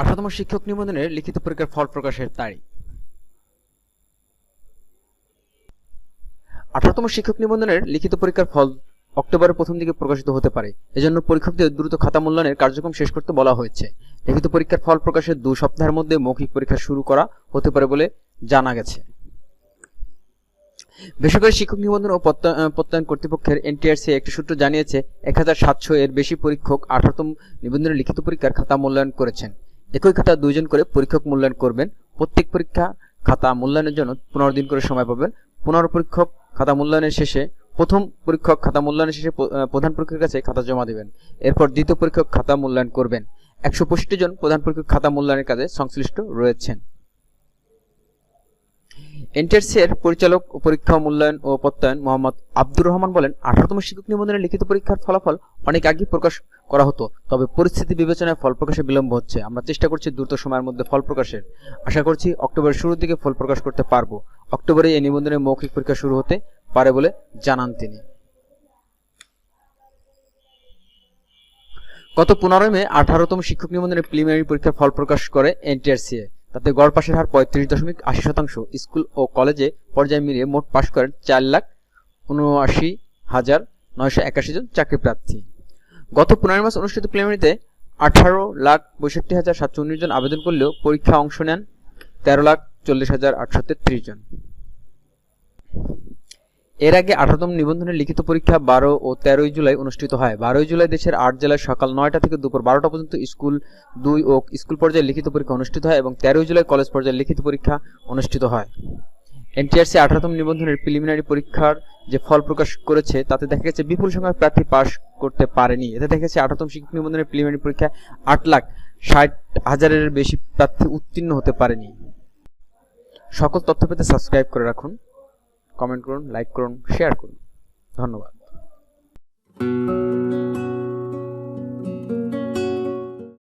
আঠারোতম শিক্ষক নিবন্ধনের লিখিত পরীক্ষার ফল প্রকাশের তারিখ। আঠারোতম শিক্ষক নিবন্ধনের লিখিত পরীক্ষার ফল অক্টোবরের প্রথম দিকে প্রকাশিত হতে পারে। এজন্য পরীক্ষকদের দ্রুত খাতা মূল্যায়নের কার্যক্রম শেষ করতে বলা হয়েছে। লিখিত পরীক্ষার ফল প্রকাশের দু সপ্তাহের মধ্যে মৌখিক পরীক্ষা শুরু করা হতে পারে বলে জানা গেছে। বেসরকারি শিক্ষক নিবন্ধন ও প্রত্যয়ন কর্তৃপক্ষের এনটিআরসি একটি সূত্র জানিয়েছে, এক হাজার সাতশো এর বেশি পরীক্ষক আঠারোতম নিবন্ধনের লিখিত পরীক্ষার খাতা মূল্যায়ন করেছেন। একই খাতা দুইজন করে পরীক্ষক মূল্যায়ন করবেন। প্রত্যেক পরীক্ষা খাতা মূল্যায়নের জন্য পনেরো দিন করে সময় পাবেন। পনেরো পরীক্ষক খাতা মূল্যায়নের শেষে, প্রথম পরীক্ষক খাতা মূল্যায়নের শেষে প্রধান পরীক্ষকের কাছে খাতা জমা দেবেন। এরপর দ্বিতীয় পরীক্ষক খাতা মূল্যায়ন করবেন। একশো পঁয়ষট্টি জন প্রধান পরীক্ষক খাতা মূল্যায়নের কাজে সংশ্লিষ্ট রয়েছেন। এনটিআরসি এর পরিচালক, পরীক্ষা মূল্যায়ন ও প্রত্যয়ন মোহাম্মদ আব্দুর রহমান বলেন, আঠারোতম শিক্ষক নিবন্ধনের লিখিত পরীক্ষার ফলাফল অনেক আগে প্রকাশ করা হতো, তবে পরিস্থিতি বিবেচনায় ফল প্রকাশে বিলম্ব হচ্ছে। আমরা চেষ্টা করছি দ্রুত সময়ের মধ্যে ফল প্রকাশের। আশা করছি অক্টোবরের শুরুর দিকে ফল প্রকাশ করতে পারব। অক্টোবরে এই নিবন্ধনের মৌখিক পরীক্ষা শুরু হতে পারে বলে জানান তিনি। গত পনেরোই মে আঠারোতম শিক্ষক নিবন্ধনের প্রিলিমিনারি পরীক্ষার ফল প্রকাশ করে এনটিআরসিএ তাতে গড় পাশের হার পঁয়ত্রিশ দশমিক আশি শতাংশ। স্কুল ও কলেজে পর্যায়ে মিলিয়ে মোট পাশ করেন চার লাখ উনআশি হাজার নয়শো একাশি জন চাকরি প্রার্থী গত পনেরো মাস অনুষ্ঠিত প্রিলিমিনারিতে আঠারো লাখ পঁয়ষট্টি হাজার সাতশো উনিশ জন আবেদন করলেও পরীক্ষা অংশ নেন তেরো লাখ চল্লিশ হাজার আটশো তেত্রিশ জন। এর আগে আঠারোতম নিবন্ধনের লিখিত পরীক্ষা বারো ও তেরোই জুলাই অনুষ্ঠিত হয়। বারোই জুলাই দেশের আট জেলায় সকাল নয়টা থেকে দুপুর বারোটা পর্যন্ত স্কুল দুই ও স্কুল পর্যায়ে লিখিত পরীক্ষা অনুষ্ঠিত হয় এবং তেরোই জুলাই কলেজ পর্যায়ে লিখিত পরীক্ষা অনুষ্ঠিত হয়। এনটিআরসি আঠারোতম নিবন্ধনের প্রিলিমিনারি পরীক্ষার যে ফল প্রকাশ করেছে, তাতে দেখা গেছে বিপুল সংখ্যক প্রার্থী পাশ করতে পারেনি। এতে দেখা গেছে আঠারোতম শিক্ষক নিবন্ধনের প্রিলিমিনারি পরীক্ষায় আট লাখ ষাট হাজারের বেশি প্রার্থী উত্তীর্ণ হতে পারেনি। সকল তথ্য পেতে সাবস্ক্রাইব করে রাখুন। কমেন্ট করুন লাইক করুন শেয়ার করুন। ধন্যবাদ।